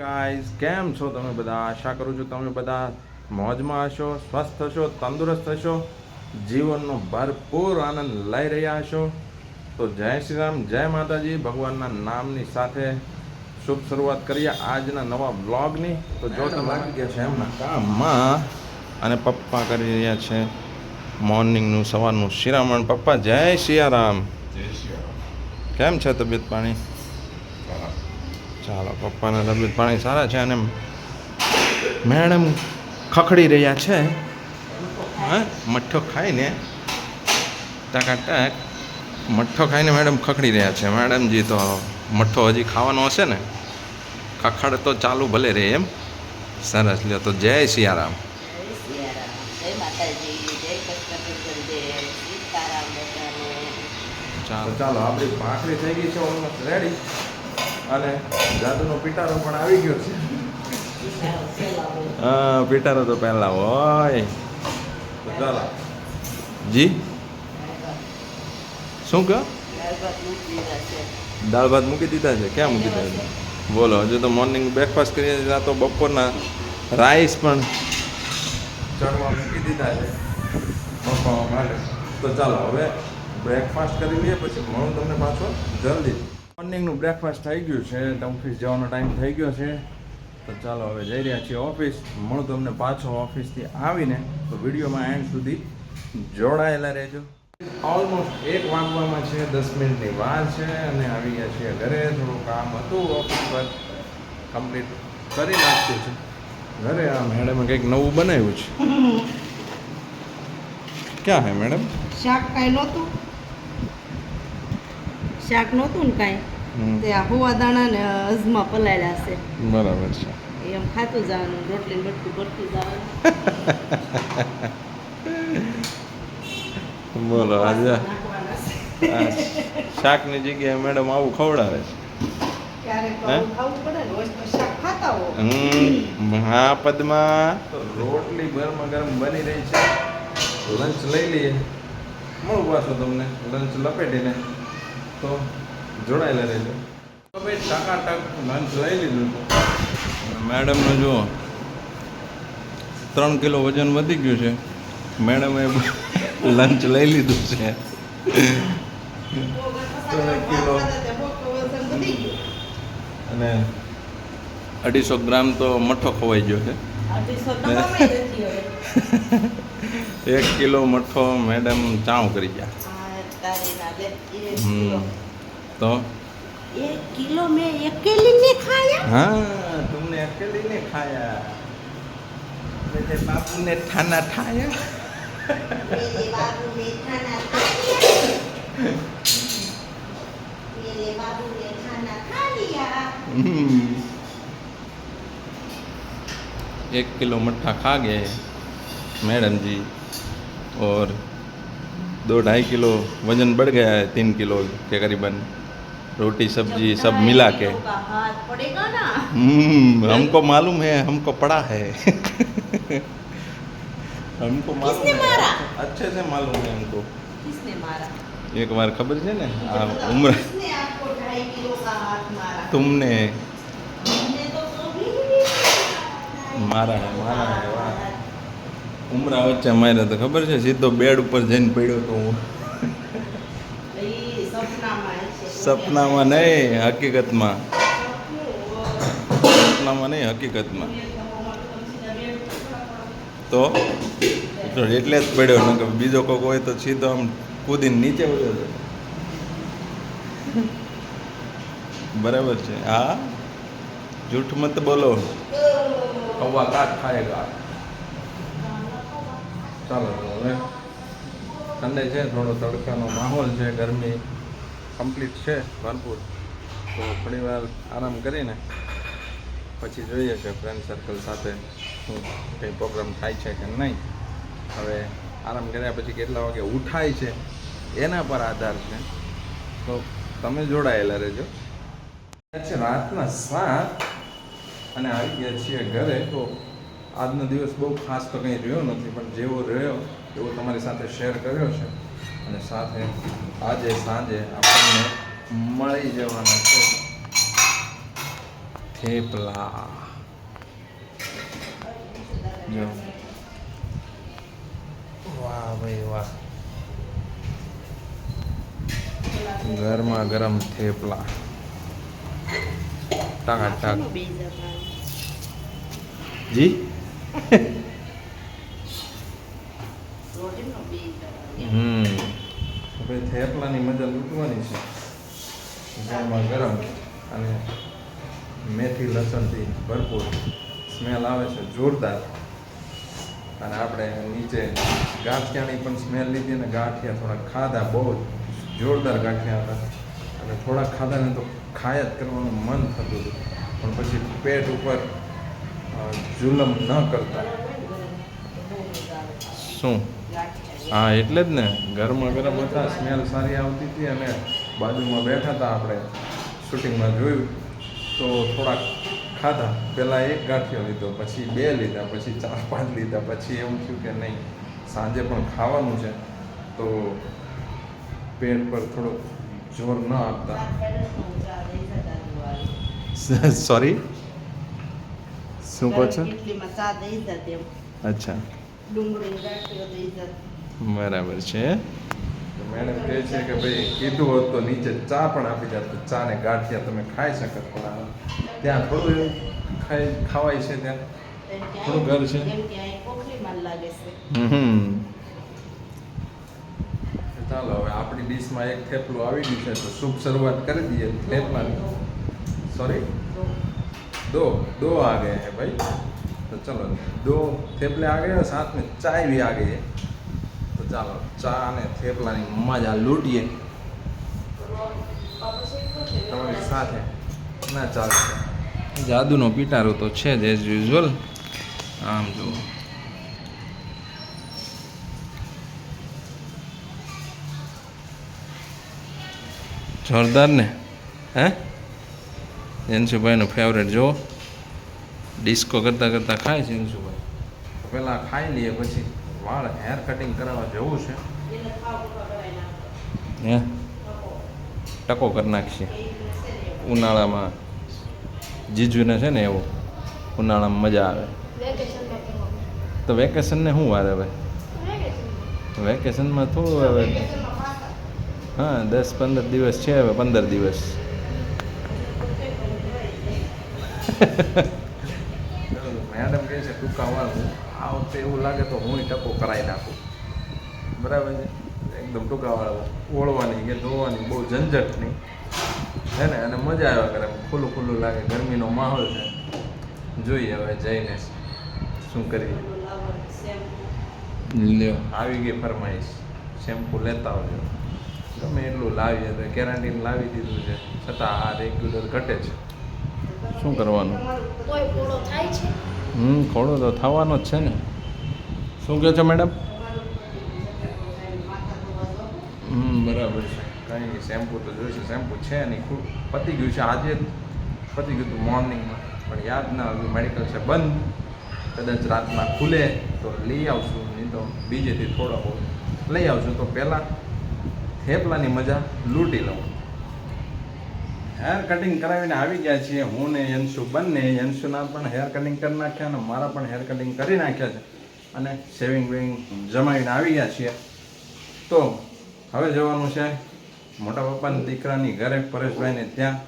Guys કેમ છો તમે બધા? આશા કરું છું તમે બધા મોજમાં હશો સ્વસ્થ હશો તંદુરસ્ત હશો જીવનનો ભરપૂર આનંદ લઈ રહ્યા હશો. તો જય શ્રી રામ જય માતાજી. ભગવાનના નામની સાથે શુભ શરૂઆત કરીએ આજના નવા બ્લોગની તો જો તમે લાગી ગયા છે એમના. કામમાં અને પપ્પા કરી રહ્યા છે. મોર્નિંગનું સવારનું શિરામણ. પપ્પા જય સિયારામ કેમ છે તબિયત પાણી? ચાલો પપ્પાના તબિયત પાણી સારા છે અને મેડમ ખખડી રહ્યા છે. હા? મઠ્ઠો ખાઈને ટકાટક મઠ્ઠો ખાઈને મેડમ ખખડી રહ્યા છે. મેડમજી તો મઠ્ઠો હજી ખાવાનો હશે ને. ખખડ તો ચાલુ ભલે રહે એમ. સરસ લ્યો તો જય સિયારામ. ચાલો ચાલો આપણી ભાખરી થઈ ગઈ છે ઓલમોસ્ટ રેડી અને જાદુનો પિટારો પણ આવી ગયો છે. હા પિટારો તો પહેલા હોય. ચાલો. જી? શું કહો? દાળ ભાત મૂકી દીધા છે. ક્યાં મૂકી દીધા છે? બોલો હજુ તો મોર્નિંગ બ્રેકફાસ્ટ કરીએ છીએ આ તો બપોરના રાઈસ પણ ચણવા મૂકી દીધા છે. પપ્પા માટે. તો ચાલો હવે બ્રેકફાસ્ટ કરી લઈએ પછી મળું તમને પાછો. જલ્દી. મોર્નિંગનું બ્રેકફાસ્ટ થઈ ગયું છે ઓફિસ જવાનો ટાઈમ થઈ ગયો છે. તો ચાલો હવે જઈ રહ્યા છીએ ઓફિસ મળું તમને પાછો ઓફિસથી આવીને. તો વિડીયોમાં એન્ડ સુધી જોડાયેલા રહેજો. ઓલમોસ્ટ એક વાગવામાં છે દસ મિનિટની વાર છે અને આવી ગયા છીએ ઘરે. થોડું કામ હતું ઓફિસ પર કમ્પ્લીટ કરી નાખ્યું છે. ઘરે આ મેડમે કંઈક નવું બનાવ્યું છે. ક્યાં હે મેડમ શાક કાંઈ નહોતું શાક નહોતું ને કાંઈ હમ, તે આ હોવા દાણા ને અજમા પલાળ્યા છે. બરાબર છે. એમ ખાતું જવાનું રોટલી ને બટકું ભરતું જવાનું. બોલો આજે? શાકની જગ્યાએ મેડમ આવું ખવડાવે છે. હા? રોટલી ગરમા ગરમ બની રહી છે. લંચ લઈ લઈએ. મળું પાછું તમને? લંચ લપેટીને? તો જોડાયેલા રહેજો. તો ભાઈ ટકાટક લંચ લઈ લીધું. મેડમનું જુઓ ત્રણ કિલો વજન વધી ગયું છે. મેડમે લંચ લઈ લીધું છે. ત્રણ કિલો. અને અઢીસો ગ્રામ તો મઠો ખવાઈ ગયો છે. એક કિલો મઠો મેડમ ચાવ કરી ગયા. हम्म। तो? एक किलो में अकेले ने खाया? हाँ तुमने अकेले ने खाया। मेरे बाबू ने थाना खाया मेरे बाबू ने खाना खा मेरे बाबू ने खाना खा लिया। हम्म। एक किलो मट्ठा खा गए मैडम जी और दो ढाई किलो वज़न बढ़ गया है तीन किलो के करीबन। रोटी सब्ज़ी सब मिला के हम्म, हमको मालूम है हमको पड़ा है। हमको मालूम है। अच्छे से मालूम है हमको। एक बार खबर है ना उम्र तुमने। मारा। है मारा है ઉમરા વચ્ચે માર્યા તો ખબર છે સીધો બેડ ઉપર જઈને પડ્યો તો હું. સપનામાં નહીં હકીકતમાં. સપનામાં નહીં હકીકતમાં. તો? એટલે જ પડ્યો ને કે બીજો કોઈક હોય તો સીધો આમ કૂદીને નીચે હતો બરાબર છે. હા? જૂઠ મત બોલો. કૌવા કાટ ખાએગા ચાલો તો હવે ઠંડે છે, થોડો તડકાનો માહોલ છે, ગરમી કમ્પ્લીટ છે ભરપૂર. તો થોડી વાર આરામ કરીને પછી જોઈએ કે ફ્રેન્ડ સર્કલ સાથે શું કંઈ પ્રોગ્રામ થાય છે કે નહીં. હવે આરામ કર્યા પછી કેટલા વાગે ઉઠાય છે, એના પર આધાર છે. તો તમે જોડાયેલા રહેજો. રાતના સાત અને આવી ગયા છીએ ઘરે, તો આજનો દિવસ બહુ ખાસ તો કંઈ રહ્યો નથી પણ જેવો રહ્યો એવો તમારી સાથે શેર કર્યો છે. અને સાથે આજે સાંજે આપણને મળી જવાના છે થેપલા. જો. વાહ ભાઈ વાહ. ગરમા ગરમ થેપલા. ટાકા ટાક. જી? હમ હવે થેપલાની મજા લૂંટવાની છે. ગરમમાં ગરમ અને મેથી લસણથી ભરપૂર સ્મેલ આવે છે, જોરદાર. અને આપણે નીચે ગાંઠિયાની પણ સ્મેલ લીધી અને ગાંઠિયા થોડા ખાધા, બહુ જોરદાર ગાંઠિયા હતા. અને થોડા ખાધાને તો ખાયા જ કરવાનું મન થતું હતું. પણ પછી પેટ ઉપર જુલમ ન કરતા. શું? હા એટલે જ ને. ગરમા ગરમ હતા સ્મેલ સારી આવતી હતી અને બાજુમાં બેઠા હતા આપણે. શૂટિંગમાં જોયું તો થોડાક ખાધા. પહેલાં એક ગાંઠિયો લીધો પછી બે લીધા પછી ચાર પાંચ લીધા પછી એવું થયું કે નહીં સાંજે પણ ખાવાનું છે. તો પેટ પર થોડો જોર ન આપતા. સોરી શું કહો છો? અચ્છા. બરાબર છે. મેડમ કહે છે કે ભાઈ કીધું હોત તો નીચે ચા પણ આપી જાત તો ચા ને ગાંઠિયા તમે ખાઈ શકો પણ ત્યાં થોડું ખાઈ ખાવાય છે ત્યાં. થોડું ઘર છે. ચાલો હવે આપણી ડીશમાં એક થેપલું આવી ગયું છે તો શુભ શરૂઆત કરી દઈએ. થેપલાની. सॉरी दो दो आ गए हैं भाई तो चलो दो थेपले आ गए और साथ में चाय भी आ गई है तो ચાલો ચા અને થેપલાની મજા લૂંટીએ તમારી સાથે ના ચાલશે જાદુનો પિટારો તો છે જ એઝ યુઝ્યુઅલ આમ જુઓ જોરદાર ને હે જનસુભાઈનું ફેવરેટ જો ડિસ્કો કરતાં કરતાં ખાય જનસુભાઈ. પહેલાં ખાઈ લઈએ, પછી વાળ હેર કટિંગ કરાવવા જવું છે. હે? ટકો કરી નાખીએ. ઉનાળામાં જીજુને છે ને એવું, ઉનાળામાં મજા આવે. તો વેકેશનને શું વાર હવે? વેકેશનમાં થોડું હવે, હા, દસ પંદર દિવસ છે હવે, પંદર દિવસ. મેડમ કહે છે ટૂંકા વાળું આ વખતે એવું લાગે તો હું ટકો કરાવી નાખું. બરાબર છે? એકદમ ટૂંકા વાળું ઓળવાની કે ધોવાની, બહુ ઝંઝટ નહીં. હે ને? અને મજા આવ્યા કરે. ખુલ્લું ખુલ્લું લાગે. ગરમીનો માહોલ છે. જોઈએ હવે જઈને શું કરીએ. લ્યો. આવી ગઈ ફરમાઈશ. શેમ્પુ લેતા આવજો. ગમે એટલું લાવીએ તો કેરાટીન લાવી દીધું છે. છતાં આ રેગ્યુલર ઘટે છે. શું કરવાનું? હમ, ખોડો તો થવાનો જ છે ને. શું કહો છો, મેડમ? હમ, બરાબર છે. કંઈ નહીં શેમ્પુ તો જોઈશે. શેમ્પુ છે નહીં, ખૂબ પતી ગયું છે. આજે પતી ગયું હતું મોર્નિંગમાં. પણ યાદ ના આવ્યું, મેડિકલ છે બંધ. કદાચ રાતના ખુલે તો લઈ આવશું, નહીં તો બીજેથી થોડો બહુ લઈ આવશું. તો પહેલાં થેપલાની મજા લૂંટી લઉં. હેર કટિંગ કરાવીને આવી ગયા છીએ. હું ને યંશુ બંને યંશુના પણ હેર કટિંગ કરી નાખ્યા અને મારા પણ હેર કટિંગ કરી નાખ્યા છે. અને સેવિંગ વેવિંગ જમાવીને આવી ગયા છીએ. તો હવે જવાનું છે મોટા પપ્પાની દીકરાની ઘરે, પરેશભાઈને ત્યાં.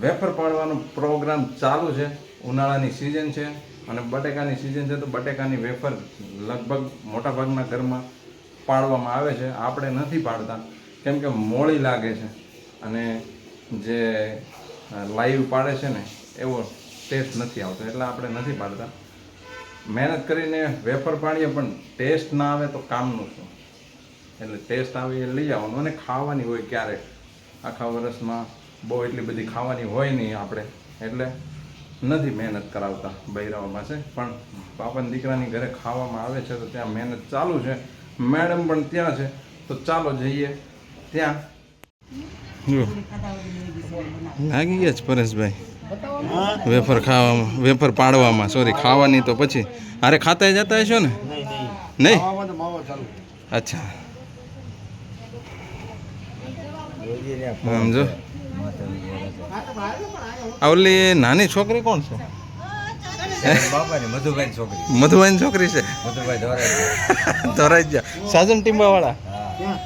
વેફર પાડવાનો પ્રોગ્રામ ચાલુ છે. ઉનાળાની સિઝન છે અને બટેકાની સિઝન છે તો બટેકાની વેફર લગભગ મોટાભાગના ઘરમાં પાડવામાં આવે છે. આપણે નથી પાડતા. કેમ કે મોળી લાગે છે. અને જે લાઈવ પાડે છે ને, એવો ટેસ્ટ નથી આવતો. એટલે આપણે નથી પાડતા. મહેનત કરીને વેફર પાડીએ, પણ ટેસ્ટ ના આવે તો કામનું શું? એટલે ટેસ્ટ આવે એ લઈ આવવાનું. અને ખાવાની હોય ક્યારેક આખા વર્ષમાં બહુ એટલી બધી ખાવાની હોય નહીં આપણે. એટલે નથી મહેનત કરાવતા બૈરાઓ પાસે. પણ બાપાના દીકરાની ઘરે ખાવામાં આવે છે તો ત્યાં મહેનત ચાલુ છે. મેડમ પણ ત્યાં છે. તો ચાલો જઈએ. ત્યાં લાગી ગયા છે પરેશભાઈ. વેફર ખાવામાં વેફર પાડવામાં. સોરી ખાવાની તો પછી. અરે ખાતા જતા હશો ને? નહીં અચ્છા. સમજો આ ઓલી નાની છોકરી કોણ છે? બાપાની મધુભાઈ છોકરી. મધુબાઈની છોકરી છે? મધુભાઈ ધોરાઈ ગયા સાજન ટીમ્બા વાળા હા.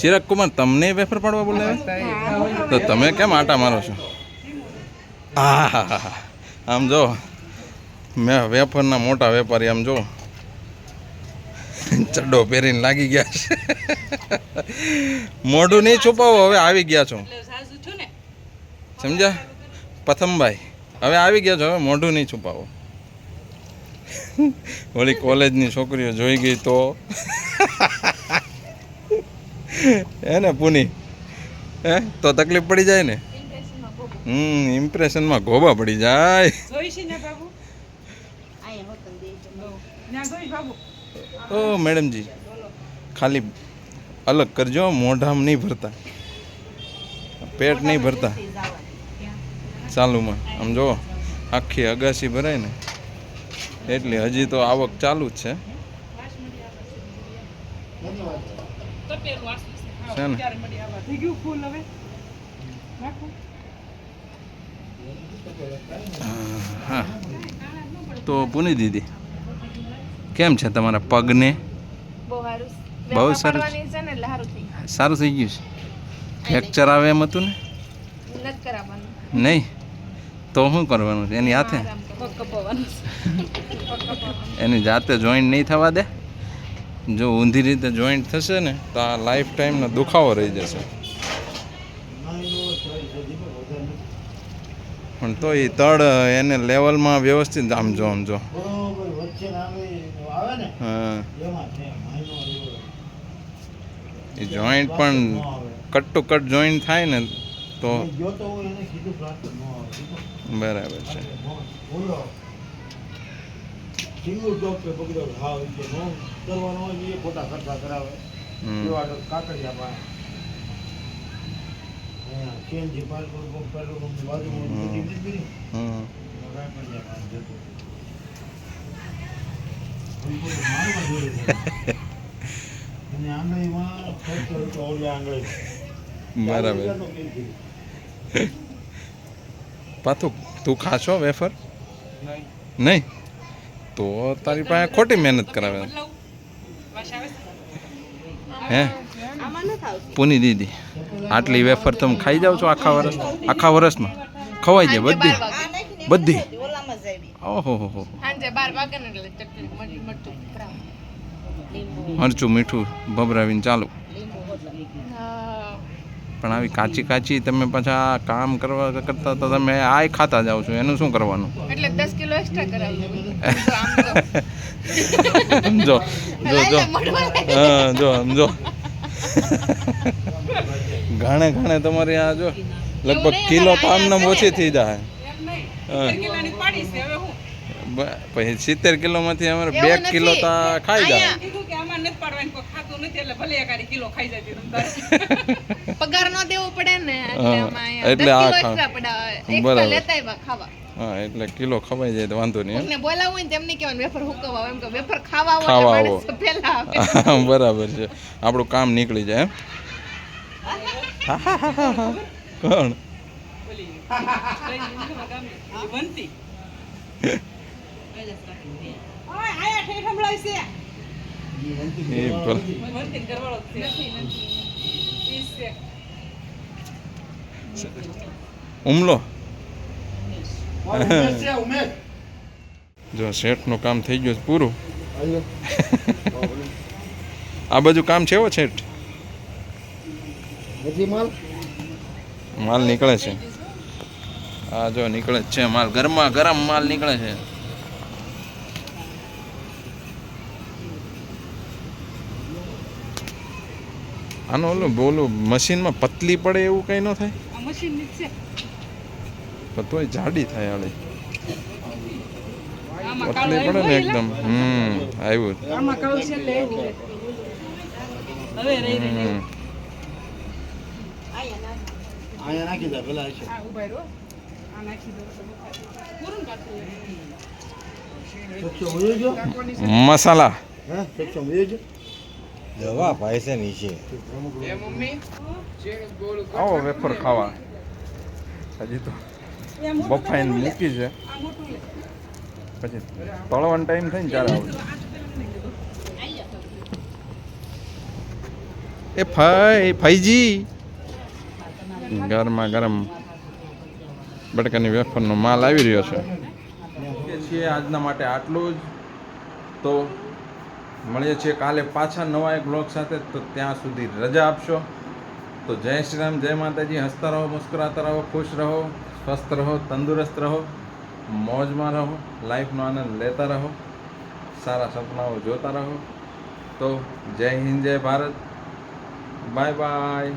ચિરાગ કુમાર તમને વેફર પાડવા બોલાવે? તો તમે કેમ આટા મારો છો? હા આમ જો, મેં વેફરના મોટા વેપારી, આમ જો, ચડ્ડો પહેરીને લાગી ગયા છે. મોઢું નહીં છુપાવો, હવે આવી ગયા છો. સમજ્યા? પ્રથમભાઈ, હવે આવી ગયા છો, હવે મોઢું નહીં છુપાવો. વળી કોલેજની છોકરીઓ જોઈ ગઈ તો. હે ને પુની? હે? તો તકલીફ પડી જાય ને? હમ ઇમ્પ્રેશનમાં ગોબા પડી જાય. ઓ મેડમજી. ખાલી અલગ કરજો મોઢામાં નહીં ભરતા. પેટ નહીં ભરતા. ચાલુમાં. આમ જો આખી અગાસી ભરાય ને. એટલે હજી તો આવક ચાલુ જ છે. હા તો પુની દીદી કેમ છે તમારા પગને? બહુ સારું. સારું છે ને એટલે સારું થઈ ગયું. છે? ફ્રેક્ચર આવે એમ હતું ને? નહીં? તો શું કરવાનું છે? એની હાથે? એની જાતે જોઈન્ટ નહીં થવા દે. જો ઊંધી રીતે જોઈન્ટ થશે ને તો આ લાઈફ ટાઈમનો દુખાવો રહી જશે. પણ તો એ તળ એને લેવલમાં વ્યવસ્થિત આમ જો આમ જો. હા. એ જોઈન્ટ પણ કટ ટુ કટ જોઈન્ટ થાય ને તો બરાબર છે. સિંગલ હાવ એ નો કરવાનો હોય એ ખોટા ખર્ચા કરાવે. એવા કાકડિયા પાસે. પેટ્રોલ પંપ પેટ્રોલ બાજુમાં. બધી કાકડિયા પાસે જતો. અને આંગળીમાં ફ્રેક્ચર તો ઓલી આંગળી. બરાબર. પાથુ, તું ખાશો વેફર? નહીં. તો તારી પાસે ખોટી મહેનત કરાવે. હે? પૂની દીદી, આટલી વેફર તમે ખાઈ જાઓ છો આખા વર્ષ આખા વર્ષમાં ખવાઈ જાય બધી. બધી? ઓહો, હો હો. મરચું, મીઠું ભભરાવીને ચાલુ. પણ આવી કાચી કાચી તમે પાછા આ કામ કરવા કરતા તો તમે આય ખાતા જાઓ છો એનું શું કરવાનું? એટલે દસ કિલો એક્સ્ટ્રા કરાવી સમજો જો જો હા જો સમજો ઘણે ઘણે તમારે આ જો લગભગ કિલો તો આમને ઓછી થઈ જાય. પછી સિત્તેર કિલોમાંથી અમારે બે કિલો તો ખાઈ જાય. કીધું કે આમાં નથી એટલે ભલે એકાદી કિલો ખાઈ જાય તમ પગાર ન દેવો પડે ને એટલે એટલે આ એક્સ્ટ્રા બરાબર. લેતા આવ્યા ખાવા હા એટલે કિલો ખવાઈ જાય તો વાંધો નહીં બોલાવવું હોય તેમને કહેવાનું વેફર હુકવવા એમ કે વેફર ખાવા ખાવા આવો. માણસો પહેલા આવે એમ. બરાબર છે આપણું કામ નીકળી જાય એમ કોણ વંતી. એ. ઉમલો. જો શેઠનું કામ થઈ ગયું છે પૂરું. આ બાજુ કામ છે શેઠ? માલ? માલ નીકળે છે. આ જો નીકળે છે માલ. ગરમા ગરમ માલ નીકળે છે. આનો ઓલું બોલું મશીનમાં પતલી પડે એવું કઈ ન થાય? છે. પણ તોય જાડી થાય આળી. પતલી પડે ને એકદમ. હમ આવ્યું. મસાલા. દવા ભાઈ છે. નીચે આવો વેફર ખાવા. હજી તો બફાઈને મૂકી છે. પછી તળવાનો ટાઈમ થઈને ત્યારે આવું. એ ફાઈ ફાઈજી. ગરમા ગરમ બટકાની વેફરનો માલ આવી રહ્યો છે. છીએ આજના માટે આટલું જ. તો મળીએ છીએ કાલે પાછા નવા એક બ્લોગ સાથે, તો ત્યાં સુધી રજા આપશો. તો જય શ્રી રામ, જય માતાજી. હસતા રહો, મુસ્કરાતા રહો, ખુશ રહો, સ્વસ્થ રહો, તંદુરસ્ત રહો, મોજમાં રહો લાઈફનો આનંદ લેતા રહો, સારા સપનાઓ જોતા રહો. તો જય હિન્દ, જય ભારત. Bye bye